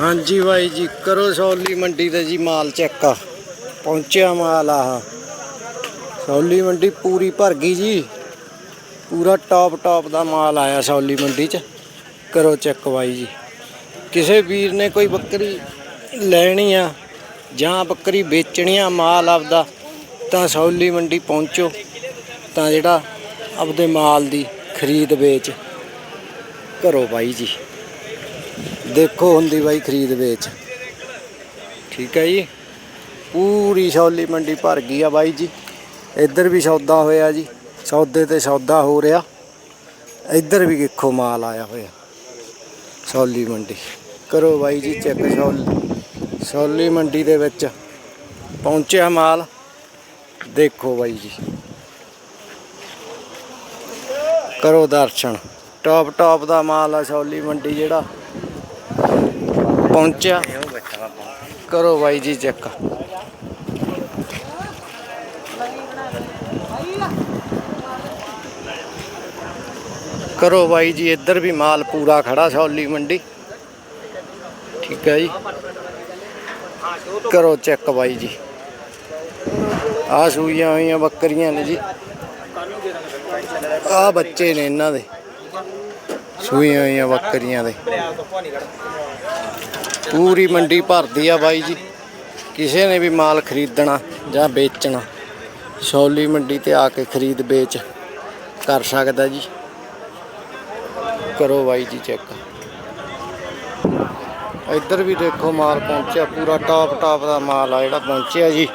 ਹਾਂਜੀ ਬਾਈ ਜੀ, ਕਰੋ ਸੌਲੀ ਮੰਡੀ ਦਾ ਜੀ ਮਾਲ ਚੈੱਕ ਪਹੁੰਚਿਆ ਮਾਲ ਆਹ। ਸੌਲੀ ਮੰਡੀ ਪੂਰੀ ਭਰ ਗਈ ਜੀ। ਪੂਰਾ ਟੌਪ ਟੌਪ ਦਾ ਮਾਲ ਆਇਆ ਸੌਲੀ ਮੰਡੀ ਚ। ਕਰੋ ਚੈੱਕ ਬਾਈ ਜੀ। ਕਿਸੇ ਵੀਰ ਨੇ ਕੋਈ ਬੱਕਰੀ ਲੈਣੀ ਆ ਜਾਂ ਬੱਕਰੀ ਵੇਚਣੀ ਆ ਮਾਲ ਆਪਦਾ, ਤਾਂ ਸੌਲੀ ਮੰਡੀ ਪਹੁੰਚੋ। ਤਾਂ ਜਿਹੜਾ ਆਪਦੇ ਮਾਲ ਦੀ ਖਰੀਦ ਵੇਚ। ਕਰੋ ਬਾਈ ਜੀ। ਦੇਖੋ ਹੁੰਦੀ ਬਾਈ ਖਰੀਦ ਵੇਚ। ਠੀਕ ਹੈ ਜੀ। ਪੂਰੀ ਸ਼ੌਲੀ ਮੰਡੀ ਭਰ ਗਈ ਆ ਬਾਈ ਜੀ। ਇੱਧਰ ਵੀ ਸੌਦਾ ਹੋਇਆ ਜੀ। ਸੌਦੇ ਤੇ ਸੌਦਾ ਹੋ ਰਿਹਾ। ਇੱਧਰ ਵੀ ਦੇਖੋ ਮਾਲ ਆਇਆ ਹੋਇਆ। ਸ਼ੌਲੀ ਮੰਡੀ। ਕਰੋ ਬਾਈ ਜੀ ਚੈੱਕ ਸ਼ੌਲੀ ਸ਼ੌਲੀ ਮੰਡੀ ਦੇ ਵਿੱਚ ਪਹੁੰਚਿਆ ਮਾਲ। ਦੇਖੋ ਬਾਈ ਜੀ। ਕਰੋ ਦਰਸ਼ਨ। ਟੌਪ ਟੌਪ ਦਾ ਮਾਲ ਆ ਸ਼ੌਲੀ ਮੰਡੀ ਜਿਹੜਾ। ਪਹੁੰਚਿਆ। ਕਰੋ ਬਾਈ ਜੀ ਚੈੱਕ। ਕਰੋ ਬਾਈ ਜੀ, ਇੱਧਰ ਵੀ ਮਾਲ ਪੂਰਾ ਖੜਾ ਸ਼ੌਲੀ ਮੰਡੀ। ਠੀਕ ਹੈ ਜੀ। ਕਰੋ ਚੈੱਕ ਬਾਈ ਜੀ। ਆ ਸੂਈਆਂ ਹੋਈਆਂ ਬੱਕਰੀਆਂ ਨੇ ਜੀ। ਆ ਬੱਚੇ ਨੇ ਇਹਨਾਂ ਦੇ। ਸੂਈਆਂ ਹੋਈਆਂ ਬੱਕਰੀਆਂ ਦੇ। ਪੂਰੀ ਮੰਡੀ ਭਰਦੀ ਆ ਬਾਈ ਜੀ। ਕਿਸੇ ਨੇ ਵੀ ਮਾਲ ਖਰੀਦਣਾ ਜਾਂ ਵੇਚਣਾ, ਸ਼ੌਲੀ ਮੰਡੀ ਤੇ ਆ ਕੇ ਖਰੀਦ ਵੇਚ ਕਰ ਸਕਦਾ ਜੀ। ਕਰੋ ਬਾਈ ਜੀ ਚੈੱਕ। ਇੱਧਰ ਵੀ ਦੇਖੋ ਮਾਲ ਪਹੁੰਚਿਆ, ਪੂਰਾ ਟਾਪ ਟਾਪ ਦਾ ਮਾਲ ਆ ਜਿਹੜਾ ਪਹੁੰਚਿਆ ਜੀ।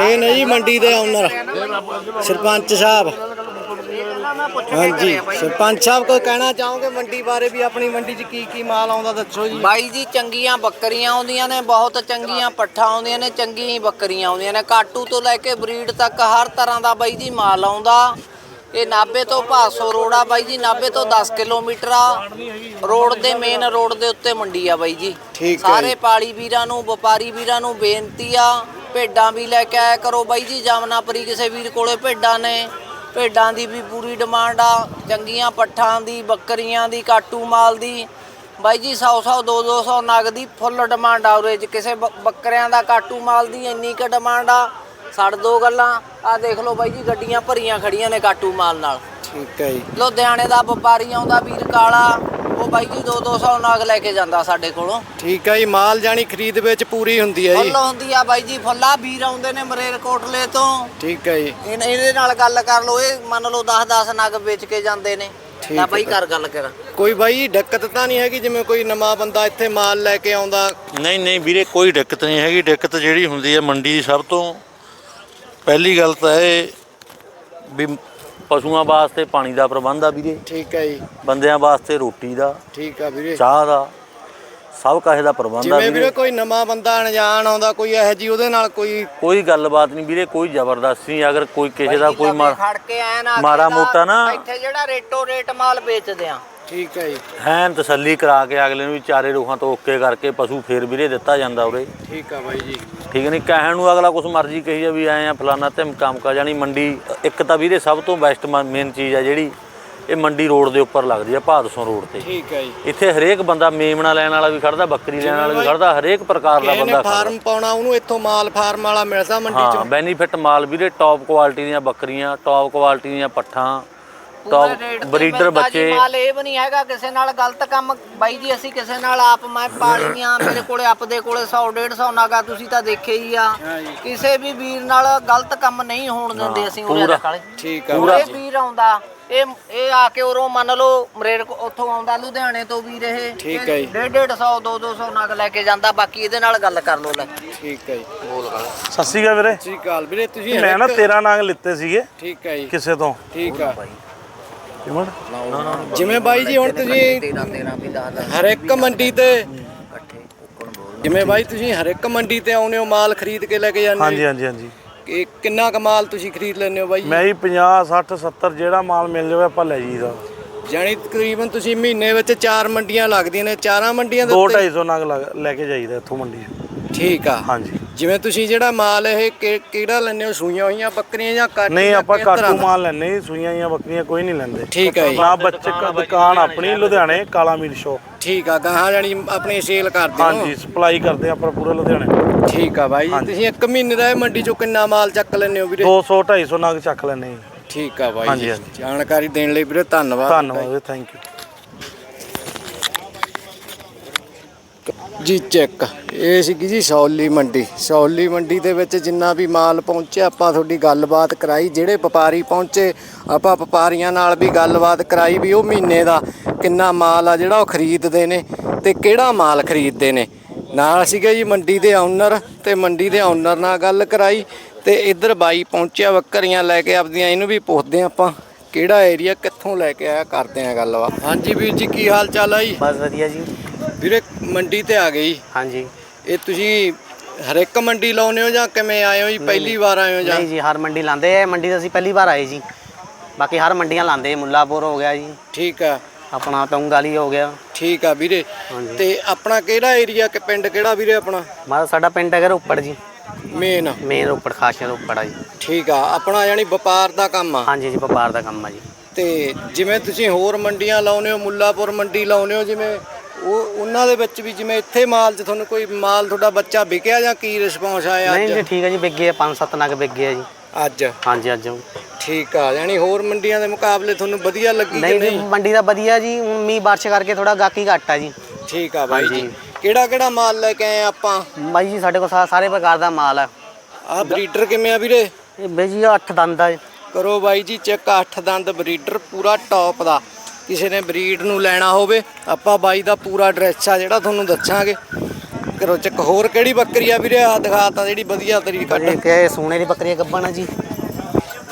ਇਹ ਨਹੀਂ ਜੀ ਮੰਡੀ ਦੇ ਓਨਰ ਸਰਪੰਚ ਸਾਹਿਬ। ਹਾਂਜੀ ਸਰਪੰਚ ਸਾਹਿਬ ਕੋਈ ਕਹਿਣਾ ਚਾਹੋਗੇ ਮੰਡੀ ਬਾਰੇ ਵੀ? ਆਪਣੀ ਮੰਡੀ 'ਚ ਕੀ ਕੀ ਮਾਲ ਆਉਂਦਾ ਦੱਸੋ ਜੀ। ਬਾਈ ਜੀ ਚੰਗੀਆਂ ਬੱਕਰੀਆਂ ਆਉਂਦੀਆਂ ਨੇ ਬਹੁਤ ਚੰਗੀਆਂ ਪੱਠਾਂ ਆਉਂਦੀਆਂ ਨੇ ਚੰਗੀਆਂ ਬੱਕਰੀਆਂ ਆਉਂਦੀਆਂ ਨੇ। ਕਾਟੂ ਤੋਂ ਲੈ ਕੇ ਬਰੀਡ ਤੱਕ ਹਰ ਤਰ੍ਹਾਂ ਦਾ ਬਾਈ ਜੀ ਮਾਲ ਆਉਂਦਾ। ਇਹ ਨਾਬੇ ਤੋਂ ਭਾਸੋ ਰੋਡ ਆ ਬਾਈ ਜੀ ਨਾਬੇ ਤੋਂ 10 ਕਿਲੋਮੀਟਰ ਆ। ਰੋਡ ਦੇ ਮੇਨ ਰੋਡ ਦੇ ਉੱਤੇ ਮੰਡੀ ਆ ਬਾਈ ਜੀ। ਠੀਕ ਹੈ ਸਾਰੇ। ਪਾਲੀ ਵੀਰਾਂ ਨੂੰ ਵਪਾਰੀ ਵੀਰਾਂ ਨੂੰ ਬੇਨਤੀ ਆ ਭੇਡਾਂ ਵੀ ਲੈ ਕੇ ਆਇਆ ਕਰੋ ਬਾਈ ਜੀ। ਜਾਮਨਾਪਰੀ ਕਿਸੇ ਵੀਰ ਕੋਲੇ ਭੇਡਾਂ ਨੇ। ਭੇਡਾਂ ਦੀ ਵੀ ਪੂਰੀ ਡਿਮਾਂਡ ਆ। ਚੰਗੀਆਂ ਪੱਠਾਂ ਦੀ ਬੱਕਰੀਆਂ ਦੀ ਕਾਟੂ ਮਾਲ ਦੀ। ਬਾਈ ਜੀ 100 100 2 200 ਨਗ ਦੀ ਫੁੱਲ ਡਿਮਾਂਡ ਆ ਉਰੇ। 'ਚ ਕਿਸੇ ਬ- ਬੱਕਰਿਆਂ ਦਾ ਕਾਟੂ ਮਾਲ ਦੀ ਇੰਨੀ ਕੁ ਡਿਮਾਂਡ ਆ ਛੱਡ ਦੋ ਗੱਲਾਂ। ਆ ਦੇਖ ਲਓ ਬਾਈ ਜੀ ਗੱਡੀਆਂ ਭਰੀਆਂ ਖੜੀਆਂ ਨੇ ਕਾਟੂ ਮਾਲ ਨਾਲ। ਠੀਕ ਹੈ ਜੀ। ਲੁਧਿਆਣੇ ਦਾ ਵਪਾਰੀ ਆਉਂਦਾ ਵੀਰ ਕਾਲਾ। ਉਹ ਬਾਈ ਜੀ 2 200 ਨਗ ਲੈ ਕੇ ਜਾਂਦਾ ਸਾਡੇ ਕੋਲੋਂ। ਠੀਕ ਹੈ ਜੀ ਮਾਲ ਜਾਣੀ ਖਰੀਦ ਵਿੱਚ ਪੂਰੀ ਹੁੰਦੀ ਹੈ ਜੀ। ਫੁੱਲ ਹੁੰਦੀ ਆ ਬਾਈ ਜੀ ਫੁੱਲਾ ਵੀਰ ਆਉਂਦੇ ਨੇ ਮਰੇਰਕੋਟਲੇ ਤੋਂ। ਠੀਕ ਹੈ ਜੀ। ਇਹਨ- ਇਹਦੇ ਨਾਲ ਗੱਲ ਕਰ ਲਓ ਇਹ ਮੰਨ ਲਓ 10 10 ਨਗ ਵੇਚ ਕੇ ਜਾਂਦੇ ਨੇ। ਠੀਕ ਤਾਂ ਬਾਈ। ਕਰ ਗੱਲ ਕਰ। ਕੋਈ ਬਾਈ ਦਿੱਕਤ ਤਾਂ ਨਹੀਂ ਹੈਗੀ ਜਿਵੇਂ ਕੋਈ ਨਵਾਂ ਬੰਦਾ ਇੱਥੇ ਮਾਲ ਲੈ ਕੇ ਆਉਂਦਾ। ਨਹੀਂ ਨਹੀਂ ਵੀਰੇ ਕੋਈ ਦਿੱਕਤ ਨਹੀਂ ਹੈਗੀ। ਦਿੱਕਤ ਜਿਹੜੀ ਹੁੰਦੀ ਹੈ ਮੰਡੀ ਦੀ ਸਭ ਤੋਂ। ਪਹਿਲੀ ਗੱਲ ਤਾਂ ਇਹ ਵੀ ਪਸ਼ੂਆਂ ਵਾਸਤੇ ਪਾਣੀ ਦਾ ਪ੍ਰਬੰਧ ਆ ਵੀਰੇ। ਠੀਕ ਹੈ ਜੀ। ਬੰਦਿਆਂ ਵਾਸਤੇ ਰੋਟੀ ਦਾ ਠੀਕ ਆ ਵੀਰੇ। ਚਾਹ ਦਾ ਸਭ ਕਾਹੇ ਦਾ ਪ੍ਰਬੰਧ ਆ ਜਿਵੇਂ ਵੀਰੇ। ਵੀਰੇ ਕੋਈ ਨਵਾਂ ਬੰਦਾ ਅਣਜਾਣ ਆਉਂਦਾ ਕੋਈ ਇਹੋ ਜੀ ਉਹਦੇ ਨਾਲ ਕੋਈ ਕੋਈ ਗੱਲਬਾਤ ਨਹੀਂ ਵੀਰੇ ਕੋਈ ਜ਼ਬਰਦਸਤੀ ਨਹੀਂ। ਅਗਰ ਕੋਈ ਕਿਸੇ ਦਾ ਕੋਈ ਮਾਰ ਖੜ ਕੇ ਐ ਨਾ ਮਾੜਾ ਮੋਟਾ ਨਾ- ਇੱਥੇ ਜਿਹੜਾ ਰੇਟੋ ਰੇਟ ਮਾਲ ਵੇਚਦੇ ਆ। ਠੀਕ ਹੈ ਜੀ। ਐਨ ਤਸੱਲੀ ਕਰਾ ਕੇ ਅਗਲੇ ਨੂੰ ਵੀ ਚਾਰੇ ਰੁਖਾਂ ਤੋਂ ਓਕੇ ਕਰਕੇ ਪਸ਼ੂ ਫੇਰ ਵੀਰੇ ਦਿੱਤਾ ਜਾਂਦਾ ਉਰੇ। ਠੀਕ ਆ ਬਾਈ ਜੀ। ਠੀਕ ਨਹੀਂ ਕਹਿਣ ਨੂੰ ਅਗਲਾ ਕੁਛ ਮਰਜ਼ੀ ਕਹੀ ਆ ਵੀ ਐ ਆ ਫਲਾਨਾ ਤੇ ਕੰਮ ਕਾ ਜਾਣੀ ਮੰਡੀ ਇੱਕ ਤਾਂ ਵੀਰੇ ਸਭ ਤੋਂ ਬੈਸਟ ਮੇਨ ਚੀਜ਼ ਆ ਜਿਹੜੀ ਇਹ ਮੰਡੀ ਰੋਡ ਦੇ ਉੱਪਰ ਲੱਗਦੀ ਆ ਭਾਦਸੋਂ ਰੋਡ ਤੇ। ਠੀਕ ਹੈ ਜੀ। ਇੱਥੇ ਹਰੇਕ ਬੰਦਾ ਮੇਮਣਾ ਲੈਣ ਵਾਲਾ ਵੀ ਖੜਦਾ ਬੱਕਰੀ ਲੈਣ ਵਾਲਾ ਵੀ ਖੜਦਾ ਹਰੇਕ ਪ੍ਰਕਾਰ ਦਾ ਬੰਦਾ ਖੜਦਾ। ਫਾਰਮ ਪਾਉਣਾ ਉਹਨੂੰ ਇੱਥੋਂ ਮਾਲ ਫਾਰਮ ਵਾਲਾ ਮਿਲਦਾ ਮੰਡੀ ਹਾਂ ਚੋਂ। ਬੈਨੀਫਿਟ ਮਾਲ ਵੀਰੇ ਟੌਪ ਕੁਆਲਿਟੀ ਦੀਆਂ ਬੱਕਰੀਆਂ ਟੌਪ ਕੁਆਲਿਟੀ ਦੀਆਂ ਪੱਠਾਂ ਪੂਰੇ ਰੇਟ ਤੇ ਬਰੀਡਰ ਬੱਚੇ ਮਾਲ ਇਹ ਵੀ ਨਹੀਂ ਹੈਗਾ ਕਿਸੇ ਨਾਲ ਗਲਤ ਕੰਮ। ਬਾਈ ਜੀ ਅਸੀਂ ਕਿਸੇ ਨਾਲ ਆਪ ਮੈਂ ਪਾਲੀਆਂ ਮੇਰੇ ਕੋਲੇ ਆਪਦੇ ਕੋਲੇ 100 150 ਨਾਗਾ ਤੁਸੀਂ ਤਾਂ ਦੇਖਿਆ ਹੀ ਆ। ਕਿਸੇ ਵੀ ਵੀਰ ਨਾਲ ਗਲਤ ਕੰਮ ਨਹੀਂ ਹੋਣ ਦਿੰਦੇ ਅਸੀਂ ਪੂਰਾ। ਕਾਲੇ ਠੀਕ ਆ। ਪੂਰਾ। ਇਹ ਵੀਰ ਆਉਂਦਾ ਇਹ ਇਹ ਆ ਕੇ ਉਰੋਂ ਮੰਨ ਲਓ ਮਰੇਰ ਕੋ- ਉੱਥੋਂ ਆਉਂਦਾ ਲੁਧਿਆਣੇ ਤੋਂ ਵੀਰ ਇਹ। ਠੀਕ ਹੈ ਜੀ। 150 200 200 ਨਗ ਲੈ ਕੇ ਜਾਂਦਾ ਬਾਕੀ ਇਹਦੇ ਨਾਲ ਗੱਲ ਕਰ ਲਓ ਲੈ। ਠੀਕ ਹੈ ਜੀ। ਸਤਿ ਸ਼੍ਰੀ ਅਕਾਲ ਵੀਰੇ। ਸ੍ਰੀ ਅਕਾਲ ਵੀਰੇ ਤੁਸੀਂ ਮੈਂ ਨਾ ਹਰ ਇੱਕ- 13 ਨਾਂਗ ਲਿੱਤੇ ਸੀਗੇ ਠੀਕ ਹੈ ਜੀ। ਕਿਸੇ ਤੋਂ। ਠੀਕ ਆ। ਕਿਵੇਂ? ਜਿਵੇਂ ਬਾਈ ਜੀ ਹੁਣ ਤੁਸੀਂ 13 13 ਵੀ 10 10 ਹਰ ਇੱਕ ਮੰਡੀ ਤੇ ਇਕੱਠੇ ਉੱਕਣ ਬੋਲ ਜਿਵੇਂ ਬਾਈ ਤੁਸੀਂ ਹਰ ਇੱਕ ਮੰਡੀ ਤੇ ਆਉਨੇ ਹੋ ਮਾਲ ਖਰੀਦ ਕੇ ਲੈ ਕੇ ਜਾਂਦੇ ਹਾਂਜੀ ਹੋ। ਹਾਂਜੀ ਹਾਂਜੀ ਕਿ ਕਿੰਨਾ ਕੁ ਮਾਲ ਤੁਸੀਂ ਖਰੀਦ ਲੈਂਦੇ ਹੋ ਬਾਈ ਮੈਂ ਜੀ 50 60 70 ਜਿਹੜਾ ਮਾਲ ਮਿਲ ਜਾਵੇ ਆਪਾਂ ਲੈ ਜੀਦਾ ਜਾਣੀ ਤਕਰੀਬਨ ਤੁਸੀਂ ਮਹੀਨੇ ਵਿੱਚ ਚਾਰ ਮੰਡੀਆਂ ਲੱਗਦੀਆਂ ਨੇ ਚਾਰਾਂ ਮੰਡੀਆਂ ਦੇ ਉੱਤੇ 250 ਨਾਂਗ ਲੈ ਕੇ ਜਾਈਦਾ ਇੱਥੋਂ ਮੰਡੀ। ਠੀਕ ਆ। ਹਾਂਜੀ। ਜਿਵੇਂ ਤੁਸੀਂ ਜਿਹੜਾ ਮਾਲ ਇਹ ਕਿ- ਕਿਹੜਾ ਲੈਂਦੇ ਹੋ? ਸੂਈਆਂ ਹੋਈਆਂ ਬੱਕਰੀਆਂ ਜਾਂ ਕੱਟ ਨਹੀਂ ਆਪਾਂ ਕਾਟੂ? ਮਾਲ ਲੈਣੇ ਜੀ ਸੂਈਆਂ ਜਾਂ ਬੱਕਰੀਆਂ ਕੋਈ ਨਹੀਂ ਲੈਂਦੇ। ਠੀਕ ਹੈ ਜੀ। ਨਾ ਬੱਚੇ ਕ- ਦੁਕਾਨ ਆਪਣੀ ਲੁਧਿਆਣੇ ਕਾਲਾ ਮੀਰ ਸ਼ੋਪ। ਠੀਕ ਆ ਗਾਹਾਂ ਜਾਨੀ ਆਪਣੀ ਸੇਲ ਕਰਦੇ ਹੋ? ਹਾਂਜੀ ਸਪਲਾਈ ਕਰਦੇ ਆ ਆਪਾਂ ਪੂਰੇ ਲੁਧਿਆਣੇ। ਠੀਕ ਆ ਬਾਈ ਜੀ। ਤੁਸੀਂ ਇੱਕ ਮਹੀਨੇ ਦਾ ਇਹ ਮੰਡੀ ਚੋਂ ਕਿੰਨਾ ਮਾਲ ਚੱਕ ਲੈਂਦੇ ਹੋ ਵੀਰੇ? 200 250 ਨਗ ਚੱਕ ਲੈਣੇ ਜੀ। ਠੀਕ ਆ ਬਾਈ ਹਾਂਜੀ, ਜੀ। ਹਾਂਜੀ। ਜਾਣਕਾਰੀ ਦੇਣ ਲਈ ਵੀਰੇ ਧੰਨਵਾਦ। ਧੰਨਵਾਦ ਥੈਂਕ ਯੂ ਜੀ ਚੈੱਕ ਇਹ ਸੀਗੀ ਜੀ ਸੌਲੀ ਮੰਡੀ। ਸੌਲੀ ਮੰਡੀ ਦੇ ਵਿੱਚ ਜਿੰਨਾ ਵੀ ਮਾਲ ਪਹੁੰਚਿਆ, ਆਪਾਂ ਤੁਹਾਡੀ ਗੱਲਬਾਤ ਕਰਾਈ। ਜਿਹੜੇ ਵਪਾਰੀ ਪਹੁੰਚੇ, ਆਪਾਂ ਵਪਾਰੀਆਂ ਨਾਲ ਵੀ ਗੱਲਬਾਤ ਕਰਾਈ ਵੀ ਉਹ ਮਹੀਨੇ ਦਾ ਕਿੰਨਾ ਮਾਲ ਆ ਜਿਹੜਾ ਉਹ ਖਰੀਦਦੇ ਨੇ ਤੇ ਕਿਹੜਾ ਮਾਲ ਖਰੀਦਦੇ ਨੇ। ਨਾਲ ਸੀਗੇ ਜੀ ਮੰਡੀ ਦੇ ਓਨਰ ਤੇ ਮੰਡੀ ਦੇ ਓਨਰ ਨਾਲ ਗੱਲ ਕਰਾਈ ਤੇ ਇੱਧਰ ਬਾਈ ਪਹੁੰਚਿਆ ਬੱਕਰੀਆਂ ਲੈ ਕੇ ਆਪਦੀਆਂ, ਇਹਨੂੰ ਵੀ ਪੁੱਛਦੇ ਹਾਂ ਆਪਾਂ ਕਿਹੜਾ ਏਰੀਆ ਕਿੱਥੋਂ ਲੈ ਕੇ ਆਇਆ, ਕਰਦੇ ਆ ਗੱਲਬਾਤ। ਹਾਂਜੀ ਵੀਰ ਜੀ, ਕੀ ਹਾਲ ਚਾਲ ਆ ਜੀ? ਬਸ ਵਧੀਆ ਜੀ। ਵੀਰੇ ਮੰਡੀ ਤੇ ਆ ਗਈ। ਹਾਂਜੀ। ਇਹ ਤੁਸੀਂ ਹਰ ਇੱਕ ਮੰਡੀ ਲਾਉਨੇ ਹੋ ਜਾਂ ਕਿਵੇਂ ਆਏ ਹੋ ਜੀ? ਪਹਿਲੀ ਵਾਰ ਆਏ ਹੋ ਜਾਂ? ਨਹੀਂ ਜੀ ਹਰ ਮੰਡੀ ਲਾਂਦੇ ਆ। ਮੰਡੀ ਤਾਂ ਅਸੀਂ ਪਹਿਲੀ ਵਾਰ ਆਏ ਜੀ। ਬਾਕੀ ਹਰ ਮੰਡੀਆਂ ਲਾਂਦੇ ਮੁੱਲਾਪੁਰ ਹੋ ਗਿਆ ਜੀ। ਠੀਕ ਆ। ਆਪਣਾ ਤੰਗਾਲੀ ਹੋ ਗਿਆ। ਠੀਕ ਆ ਵੀਰੇ। ਹਾਂਜੀ। ਤੇ ਆਪਣਾ ਕਿਹੜਾ ਏਰੀਆ ਕਿ ਪਿੰਡ ਕਿਹੜਾ ਵੀਰੇ ਆਪਣਾ? ਮਾਰਾ ਸਾਡਾ ਪਿੰਡ ਹੈਗਾ ਰੋਪੜ ਜੀ। ਮੇਨ। ਮੇਨ ਰੋਪੜ ਖਾਸੀਆ ਰੋਪੜ ਆ ਜੀ। ਠੀਕ ਆ। ਆਪਣਾ ਯਾਨੀ ਵਪਾਰ ਦਾ ਕੰਮ ਆ। ਹਾਂਜੀ ਜੀ ਵਪਾਰ ਦਾ ਕੰਮ ਆ ਜੀ। ਤੇ ਜਿਵੇਂ ਤੁਸੀਂ ਹੋਰ ਮੰਡੀਆਂ ਲਾਉਨੇ ਹੋ ਮੁੱਲਾਪੁਰ ਮੰਡੀ ਲਾਉਨੇ ਹੋ ਜਿਵੇਂ ਉਹ ਉਹਨਾਂ ਦੇ ਵਿੱਚ ਵੀ ਜਿਵੇਂ ਇੱਥੇ ਮਾਲ 'ਚ ਤੁਹਾਨੂੰ ਕੋਈ ਮਾਲ ਤੁਹਾਡਾ ਬੱਚਾ ਵਿਕਿਆ ਜਾਂ ਕੀ ਰਿਸਪੌਂਸ ਆਇਆ ਨਹੀਂ ਜੀ ਅੱਜ ਠੀਕ ਹੈ ਜੀ ਵਿਗੇ ਆ ਪੰਜ ਸੱਤ ਨਗ ਵਿਗੇ ਆ ਜੀ। ਅੱਜ? ਹਾਂਜੀ ਅੱਜ। ਠੀਕ ਆ ਯਾਨੀ ਹੋਰ ਮੰਡੀਆਂ ਦੇ ਮੁਕਾਬਲੇ ਤੁਹਾਨੂੰ ਵਧੀਆ ਲੱਗੀ ਕਿ ਨਹੀਂ ਜੀ ਨਹੀਂ? ਮੰਡੀ ਦਾ ਵਧੀਆ ਜੀ ਹੁਣ ਮੀਂਹ ਬਾਰਿਸ਼ ਕਰਕੇ ਥੋੜਾ ਗਾਕੀ ਘੱਟ ਆ ਜੀ। ਠੀਕ ਆ ਬਾਈ ਜੀ। ਹਾਂਜੀ। ਕਿਹੜਾ ਕਿਹੜਾ ਮਾਲ ਲੈ ਕੇ ਆਏ ਆਪਾਂ? ਬਾਈ ਜੀ ਸਾਡੇ ਕੋਲ ਸਾ- ਸਾਰੇ ਪ੍ਰਕਾਰ ਦਾ ਮਾਲ ਆ। ਆਹ ਬਰੀਡਰ ਕਿਵੇਂ ਆ ਵੀਰੇ? ਇਹ ਬਾਈ ਜੀ 8 ਦੰਦ ਆ ਕਰੋ ਬਾਈ ਜੀ ਚੈੱਕ ਅੱਠ ਦੰਦ ਬਰੀਡਰ ਪੂਰਾ ਟੌਪ ਦਾ। ਕਿਸੇ ਨੇ ਬਰੀਡ ਨੂੰ ਲੈਣਾ ਹੋਵੇ ਆਪਾਂ ਬਾਈ ਦਾ ਪੂਰਾ ਐਡਰੈਸ ਆ ਜਿਹੜਾ ਤੁਹਾਨੂੰ ਦੱਸਾਂਗੇ। ਕਰੋ ਚੈੱਕ ਹੋਰ ਕਿਹੜੀ ਬੱਕਰੀ ਆ ਵੀਰੇ? ਆ ਦਿਖਾਤਾ ਜਿਹੜੀ ਵਧੀਆ ਤੇਰੀ ਕੱਢ। ਇਹ ਸੋਨੇ ਦੀ ਬੱਕਰੀ ਗੱਬਣ ਆ ਜੀ?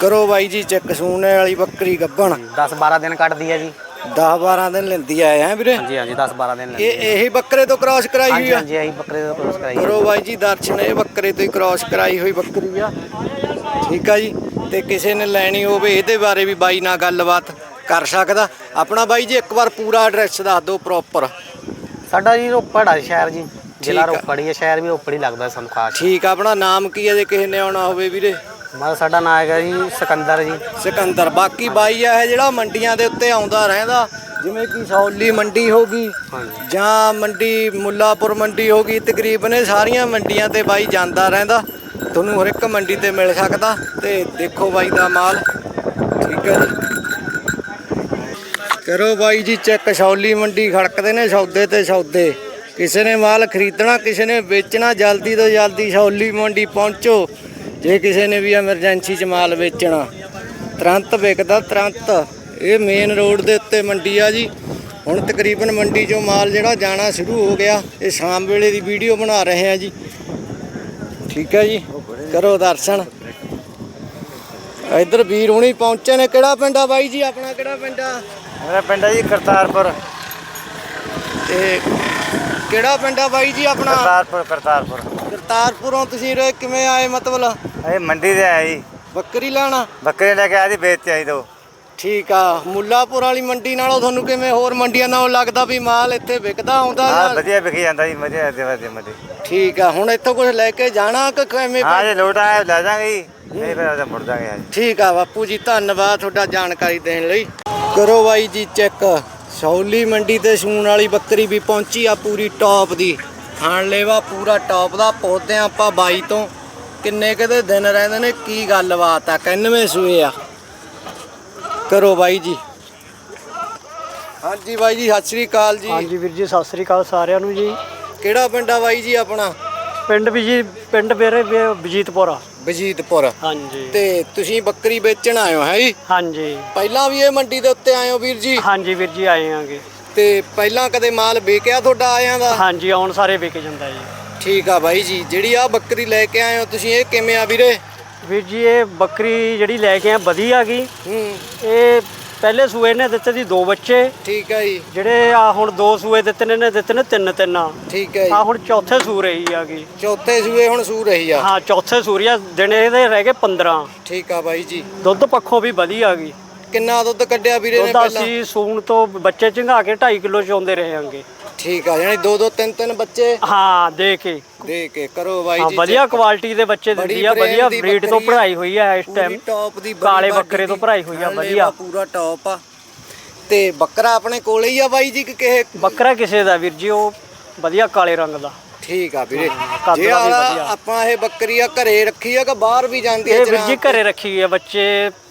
ਕਰੋ ਬਾਈ ਜੀ ਚੈੱਕ ਸੂਣੇ ਵਾਲੀ ਬੱਕਰੀ ਗੱਭਣ 10 12 ਦਿਨ ਕੱਢਦੀ ਆ ਜੀ। 10 12 ਦਿਨ ਲੈਂਦੀ ਆ ਹੈ ਵੀਰੇ? ਹਾਂਜੀ ਹਾਂਜੀ 10 12 ਦਿਨ ਇਹ ਇਹੀ ਬੱਕਰੇ ਤੋਂ ਕ੍ਰਾਸ ਕਰਾਈ ਹੋਈ ਹਾਂਜੀ ਆ? ਹਾਂਜੀ ਆਹੀ ਬੱਕਰੇ ਦਾ ਕ੍ਰੋਸ ਕਰਾਈ ਕਰੋ ਬਾਈ ਜੀ ਦਰਸ਼ਨ ਇਹ ਬੱਕਰੇ ਤੋਂ ਹੀ ਕ੍ਰਾਸ ਕਰਾਈ ਹੋਈ ਬੱਕਰੀ ਆ। ਠੀਕ ਆ ਜੀ ਤੇ ਕਿਸੇ ਨੇ ਲੈਣੀ ਹੋਵੇ ਇਹਦੇ ਬਾਰੇ ਵੀ ਬਾਈ ਨਾਲ ਗੱਲਬਾਤ। ਕਰ ਸਕਦਾ। ਆਪਣਾ ਬਾਈ ਜੀ ਇੱਕ ਵਾਰ ਪੂਰਾ ਐਡਰੈਸ ਦੱਸ ਦਿਓ ਪ੍ਰੋਪਰ ਸਾਡਾ ਜੀ ਰੋਪੜ ਆ ਸ਼ਹਿਰ ਜੀ। ਜ਼ਿਲ੍ਹਾ ਠੀਕ ਆ। ਰੋਪੜ ਹੀ ਹੈ ਸ਼ਹਿਰ ਵੀ ਰੋਪੜ ਹੀ ਲੱਗਦਾ ਸਾਨੂੰ ਖਾਸ। ਠੀਕ ਆ ਆਪਣਾ ਨਾਮ ਕੀ ਹੈ ਜੇ ਕਿਸੇ ਨੇ ਆਉਣਾ ਹੋਵੇ ਵੀਰੇ? ਮਾਰਾ ਸਾਡਾ ਨਾਮ ਹੈਗਾ ਜੀ ਸਿਕੰਦਰ ਜੀ। ਸਿਕੰਦਰ। ਬਾਕੀ ਬਾਈ ਆ ਇਹ ਜਿਹੜਾ ਮੰਡੀਆਂ ਦੇ ਉੱਤੇ ਆਉਂਦਾ ਰਹਿੰਦਾ ਜਿਵੇਂ ਕਿ ਸੌਲੀ ਮੰਡੀ ਹੋ ਗਈ ਹਾਂਜੀ। ਜਾਂ ਮੰਡੀ ਮੁੱਲਾਪੁਰ ਮੰਡੀ ਹੋ ਗਈ ਤਕਰੀਬਨ ਇਹ ਸਾਰੀਆਂ ਮੰਡੀਆਂ ਤੇ ਬਾਈ ਜਾਂਦਾ ਰਹਿੰਦਾ। ਤੁਹਾਨੂੰ ਹਰ ਇੱਕ ਮੰਡੀ ਤੇ ਮਿਲ ਸਕਦਾ ਤੇ ਦੇਖੋ ਬਾਈ ਦਾ ਮਾਲ। ਠੀਕ ਹੈ ਜੀ। ਕਰੋ ਬਾਈ ਜੀ, ਚੈੱਕ। ਸੌਲੀ ਮੰਡੀ ਖੜਕਦੇ ਨੇ ਸੌਦੇ ਤੇ ਸੌਦੇ। ਕਿਸੇ ਨੇ ਮਾਲ ਖਰੀਦਣਾ, ਕਿਸੇ ਨੇ ਵੇਚਣਾ, ਜਲਦੀ ਤੋਂ ਜਲਦੀ ਸੌਲੀ ਮੰਡੀ ਪਹੁੰਚੋ। ਜੇ ਕਿਸੇ ਨੇ ਵੀ ਐਮਰਜੈਂਸੀ 'ਚ ਮਾਲ ਵੇਚਣਾ। ਤੁਰੰਤ ਵਿਕਦਾ, ਤੁਰੰਤ। ਇਹ ਮੇਨ ਰੋਡ ਦੇ ਉੱਤੇ ਮੰਡੀ ਆ ਜੀ। ਹੁਣ ਤਕਰੀਬਨ ਮੰਡੀ 'ਚੋਂ ਮਾਲ ਜਿਹੜਾ ਜਾਣਾ ਸ਼ੁਰੂ ਹੋ ਗਿਆ। ਇਹ ਸ਼ਾਮ ਵੇਲੇ ਦੀ ਵੀਡੀਓ ਬਣਾ ਰਹੇ ਆ ਜੀ। ਠੀਕ ਹੈ ਜੀ। ਕਰੋ ਦਰਸ਼ਨ। ਇੱਧਰ ਵੀਰ ਹੁਣੀ ਪਹੁੰਚੇ ਨੇ। ਕਿਹੜਾ ਪਿੰਡ ਆ ਬਾਈ ਜੀ? ਆਪਣਾ ਕਿਹੜਾ ਪਿੰਡ ਆ? ਮੇਰਾ ਪਿੰਡ ਹੈ ਜੀ ਕਰਤਾਰਪੁਰ। ਤੇ ਕਿਹੜਾ ਪਿੰਡ ਆ ਬਾਈ ਜੀ ਆਪਣਾ? ਕਰਤਾਰਪੁਰ ਕਰਤਾਰਪੁਰ। ਕਰਤਾਰਪੁਰੋਂ ਤੁਸੀਂ ਰੇ ਕਿਵੇਂ ਆਏ ਮਤਲਬ? ਇਹ ਮੰਡੀ ਤੇ ਆਇਆ ਜੀ। ਬੱਕਰੀ ਲੈਣਾ? ਬੱਕਰੇ ਲੈ ਕੇ ਆਇਆ ਸੀ ਵੇਚ ਆਈ ਦੋ। ਠੀਕ ਆ ਮੁੱਲਾਪੁਰ ਵਾਲੀ ਮੰਡੀ ਨਾਲੋਂ ਤੁਹਾਨੂੰ ਕਿਵੇਂ ਹੋਰ ਮੰਡੀਆਂ ਨਾਲੋਂ ਲੱਗਦਾ ਵੀ ਮਾਲ ਇੱਥੇ ਵਿਕਦਾ ਆਉਂਦਾ? ਹਾਂ ਜਾਂ- ਵਧੀਆ ਵਿਖੀ ਜਾਂਦਾ ਜੀ ਵਧੀਆ ਦੇ ਵਧੀਆ ਮਦੇ ਠੀਕ ਆ ਹੁਣ ਇੱਥੋਂ ਕੁਝ ਲੈ ਕੇ ਜਾਣਾ ਕਿ ਕਿਵੇਂ ਹਾਂ ਜੇ ਲੋਟ ਆਇਆ ਲੈ ਜਾਾਂਗੇ ਜੀ। ਨਹੀਂ ਫਿਰ ਉਹਦਾ ਮੁੜ ਜਾਾਂਗੇ ਜੀ। ਠੀਕ ਆ ਬਾਪੂ ਜੀ ਧੰਨਵਾਦ ਤੁਹਾਡਾ ਜਾਣਕਾਰੀ ਦੇਣ ਲਈ। ਕਰੋ ਬਾਈ ਜੀ ਚੈੱਕ। ਸੌਲੀ ਮੰਡੀ ਤੇ ਸੂਣ ਵਾਲੀ ਬੱਕਰੀ ਵੀ ਪਹੁੰਚੀ ਆ ਪੂਰੀ ਟੌਪ ਦੀ। ਖਾਣ ਲੈਵਾ ਪੂਰਾ ਟੌਪ ਦਾ। ਪੌਦੇ ਆਪਾਂ ਬਾਈ ਤੋਂ ਕਿੰਨੇ ਕਦੇ ਦਿਨ ਰਹਿੰਦੇ ਨੇ ਕੀ ਗੱਲਬਾਤ ਆ 91 ਸੂਏ ਆ। ਕਰੋ ਬਾਈ ਜੀ। ਹਾਂਜੀ ਬਾਈ ਜੀ ਸਤਿ ਸ੍ਰੀ ਅਕਾਲ ਜੀ। ਹਾਂਜੀ ਵੀਰ ਜੀ ਸਤਿ ਸ੍ਰੀ ਅਕਾਲ ਸਾਰਿਆਂ ਨੂੰ ਜੀ। ਕਿਹੜਾ ਪਿੰਡ ਆ ਬਾਈ ਜੀ ਆਪਣਾ? ਪਿੰਡ ਵੀ ਜੀ ਪਿੰਡ ਮੇਰੇ ਵੀ ਬਜੀਤਪੁਰ ਬਜੀਤਪੁਰ ਹਾਂਜੀ। ਤੇ ਤੁਸੀਂ ਬੱਕਰੀ ਵੇਚਣ ਆਏ ਹੋ ਹੈ ਜੀ? ਹਾਂਜੀ। ਪਹਿਲਾਂ ਵੀ ਇਹ ਮੰਡੀ ਦੇ ਉੱਤੇ ਆਏ ਹੋ ਵੀਰ ਜੀ? ਹਾਂਜੀ ਵੀਰ ਜੀ ਆਏ ਆਂਗੇ। ਤੇ ਪਹਿਲਾਂ ਕਦੇ ਮਾਲ ਵੇਚਿਆ ਤੁਹਾਡਾ ਆਇਆਂ ਦਾ? ਹਾਂਜੀ ਆਉਣ ਸਾਰੇ ਵਿਕ ਜਾਂਦਾ ਜੀ। ਠੀਕ ਆ ਬਾਈ ਜੀ ਜਿਹੜੀ ਆ ਬੱਕਰੀ ਲੈ ਕੇ ਆਏ ਹੋ ਤੁਸੀਂ ਇਹ ਕਿਵੇਂ ਆ ਵੀਰੇ? ਵੀਰ ਜੀ ਇਹ ਬੱਕਰੀ ਜਿਹੜੀ ਲੈ ਕੇ ਆ ਵਧੀਆ ਗਈ ਹੂੰ। ਇਹ ਪਹਿਲੇ ਸੂਏ ਨੇ ਦਿੱਤੇ ਸੀ ਦੋ ਬੱਚੇ। ਠੀਕ ਆ ਜੀ। ਜਿਹੜੇ ਆ ਹੁਣ ਦੋ ਸੂਏ ਦਿੱਤੇ ਨੇ ਨੇ ਦਿੱਤੇ ਨੇ ਤਿੰਨ ਤਿੰਨ। ਆ ਠੀਕ ਹੈ ਆ ਜੀ ਹੁਣ ਚੌਥੇ ਸੂ ਰਹੀ ਆਗੀ ਚੌਥੇ ਸੂਏ ਹੁਣ ਸੂ ਰਹੀ ਆ। ਹਾਂ ਚੌਥੇ ਸੂਰੀਆ ਦਿਨ ਇਹਦੇ ਰਹਿ ਗਏ 15 ਠੀਕ ਆ ਬਾਈ ਜੀ। ਦੁੱਧ ਪੱਖੋਂ ਵੀ ਵਧੀਆ ਗਈ। ਕਿੰਨਾ ਦੁੱਧ ਕੱਢਿਆ ਵੀਰੇ ਨੇ ਦੁੱਧ ਪਹਿਲਾਂ? ਅਸੀਂ ਸੂਣ ਤੋਂ ਬੱਚੇ ਚੰਗਾ ਕੇ 2.5 ਕਿਲੋ ਚੋਂਦੇ ਰਹੇ ਆਂਗੇ ਠੀਕ ਆ ਯਾਨੀ ਦੋ ਦੋ ਤਿੰਨ ਤਿੰਨ ਬੱਚੇ। ਹਾਂ ਦੇ ਕੇ। ਦੇ ਕੇ ਕਰੋ ਬਾਈ ਹਾਂ ਜੀ ਵਧੀਆ। ਕੁਆਲਿਟੀ ਦੇ ਬੱਚੇ ਦਿੰਦੀ ਆ ਵਧੀਆ ਬਰੀਡ ਤੋਂ। ਭਰਾਈ ਹੋਈ ਆ ਇਸ ਟਾਈਮ ਟੌਪ ਦੀ ਕਾਲੇ ਬੱਕਰੇ ਤੋਂ। ਭਰਾਈ ਹੋਈ ਆ, ਵਧੀਆ। ਪੂਰਾ ਟੌਪ ਆ ਤੇ ਬੱਕਰਾ ਆਪਣੇ ਕੋਲੇ ਹੀ ਆ ਬਾਈ ਜੀ ਕਿ ਕਿਸੇ ਬੱਕਰਾ ਕਿਸੇ ਦਾ ਵੀਰ ਜੀ ਉਹ ਵਧੀਆ ਕਾਲੇ ਰੰਗ ਦਾ ਠੀਕ ਆ ਵੀਰੇ ਜੇ। ਆਪਾਂ ਇਹ ਬੱਕਰੀ ਆ ਘਰੇ ਰੱਖੀ ਆ ਕਿ ਬਾਹਰ ਵੀ ਜਾਂਦੀ ਹੈ ਵੀਰ ਜੀ ਘਰੇ ਰੱਖੀ ਆ ਬੱਚੇ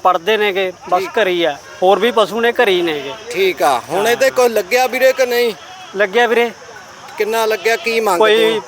ਪੜਦੇ ਨੇਗੇ ਬਸ ਘਰੇ ਹੀ ਆ ਹੋਰ ਵੀ ਪਸ਼ੂ ਨੇ ਘਰੇ ਹੀ ਨੇਗੇ ਠੀਕ ਆ ਹੁਣ ਇਹਦੇ ਕੋਈ ਲੱਗਿਆ ਵੀਰੇ ਕਿ ਨਹੀਂ ਲੱਗਿਆ ਵੀਰੇ ਕਿੰਨਾ ਲੱਗਿਆ ਕੀ ਮੰਗਦੇ ਕੋਈ?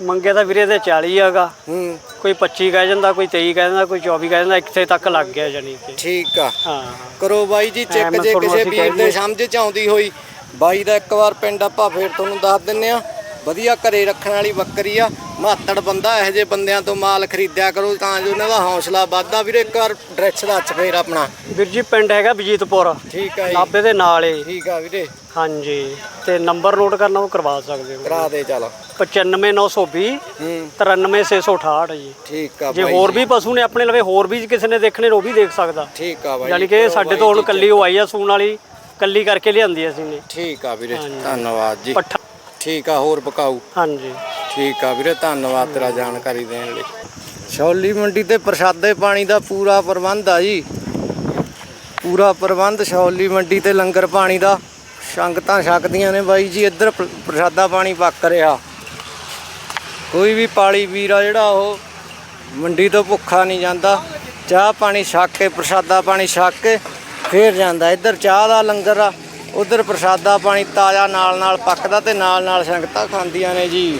ਮੰਗੇ ਤਾਂ ਵੀਰੇ ਤੇ 40 ਹੈਗਾ। ਹੂੰ। ਕੋਈ 25 ਕਹਿ ਜਾਂਦਾ ਕੋਈ 23 ਕਹਿ ਜਾਂਦਾ ਕੋਈ 24 ਕਹਿ ਜਾਂਦਾ ਇੱਥੇ ਤੱਕ ਲੱਗ ਗਿਆ ਜਾਨੀ ਕਿ। ਠੀਕ ਆ। ਹਾਂ। ਕਰੋ ਬਾਈ ਜੀ ਚੈੱਕ ਮੈਂ ਜੇ ਤੁਹਾਨੂੰ ਕਿਸੇ ਅਸੀਂ ਵੀਰ ਦੇ ਸਮਝ ਚ ਆਉਂਦੀ ਹੋਈ। ਬਾਈ ਦਾ ਇੱਕ ਵਾਰ ਪਿੰਡ ਆਪਾਂ ਫੇਰ ਤੁਹਾਨੂੰ ਦੱਸ ਦਿੰਨੇ ਆ। ਵਧੀਆ ਘਰੇ ਰੱਖਣ ਵਾਲੀ ਬੱਕਰੀ ਆ। ਮਾਤੜ ਬੰਦਾ ਇਹੋ ਜਿਹੇ ਬੰਦਿਆਂ ਤੋਂ ਮਾਲ ਖਰੀਦਿਆ ਕਰੋ ਤਾਂ ਜੋ ਉਹਨਾਂ ਦਾ ਹੌਸਲਾ ਵੱਧਦਾ। ਵੀਰੇ ਇੱਕ ਵਾਰ ਡਰੈਸ ਦੱਸ ਫੇਰ ਆਪਣਾ। ਵੀਰ ਜੀ ਪਿੰਡ ਹੈਗਾ ਬਜੀਤਪੁਰ। ਠੀਕ ਜੀ। ਨਾਭੇ ਦੇ ਨਾਲ ਏ। ਠੀਕ ਆ ਵੀਰੇ। ਹਾਂਜੀ। ਤੇ ਨੰਬਰ ਨੋਟ ਕਰਨਾ ਉਹ ਕਰਵਾ ਸਕਦੇ ਹੋ। ਕਰਾ ਦੇ ਚੱਲ। 95920 ਹੂੰ। 93668 ਜੀ। ਠੀਕ ਆ ਜੇ ਬਾਈ ਹੋਰ। ਵੀ ਪਸ਼ੂ ਨੇ ਆਪਣੇ ਲਵੇ ਹੋਰ ਵੀ ਕਿਸੇ ਨੇ ਦੇਖਣੇ ਨੇ ਉਹ ਵੀ ਦੇਖ ਸਕਦਾ। ਠੀਕ ਆ ਬਾਈ ਯਾਨੀ ਕਿ ਸਾਡੇ ਤੋਂ ਹੁਣ ਕੱਲੀ ਉਹ ਆਈ ਆ ਸੂਣ ਵਾਲੀ ਕੱਲੀ ਕਰਕੇ ਲਿਆਂਦੀ ਅਸੀਂ ਨੇ। ਠੀਕ ਆ ਵੀਰੇ। ਧੰਨਵਾਦ ਜੀ। ਪੱਠਾ ਠੀਕ ਆ ਹੋਰ ਬਕਾਊ ਹਾਂਜੀ। ਠੀਕ ਆ ਵੀਰੇ, ਧੰਨਵਾਦ ਤੇਰਾ ਜਾਣਕਾਰੀ ਦੇਣ ਲਈ। ਸ਼ੌਲੀ ਮੰਡੀ ਤੇ ਪ੍ਰਸ਼ਾਦੇ ਪਾਣੀ ਦਾ ਪੂਰਾ ਪ੍ਰਬੰਧ ਆ ਜੀ। ਪੂਰਾ ਪ੍ਰਬੰਧ ਸ਼ੌਲੀ ਮੰਡੀ ਤੇ ਲੰਗਰ ਪਾਣੀ ਦਾ। ਸੰਗਤਾਂ ਛਕਦੀਆਂ ਨੇ ਬਾਈ ਜੀ, ਇੱਧਰ ਪ੍ਰਸ਼ਾਦਾ ਪਾਣੀ ਪੱਕ ਰਿਹਾ। ਕੋਈ ਵੀ ਪਾਲੀ ਵੀਰ ਆ ਜਿਹੜਾ ਉਹ ਮੰਡੀ ਤੋਂ ਭੁੱਖਾ ਨਹੀਂ ਜਾਂਦਾ। ਚਾਹ ਪਾਣੀ ਛਕ ਕੇ, ਪ੍ਰਸ਼ਾਦਾ ਪਾਣੀ ਛਕ ਕੇ ਫੇਰ ਜਾਂਦਾ। ਇੱਧਰ ਚਾਹ ਦਾ ਲੰਗਰ ਆ, ਉਧਰ ਪ੍ਰਸ਼ਾਦਾ ਪਾਣੀ ਤਾਜ਼ਾ ਨਾਲ ਨਾਲ ਪੱਕਦਾ ਤੇ ਨਾਲ ਨਾਲ ਸੰਗਤਾਂ ਖਾਂਦੀਆਂ ਨੇ ਜੀ।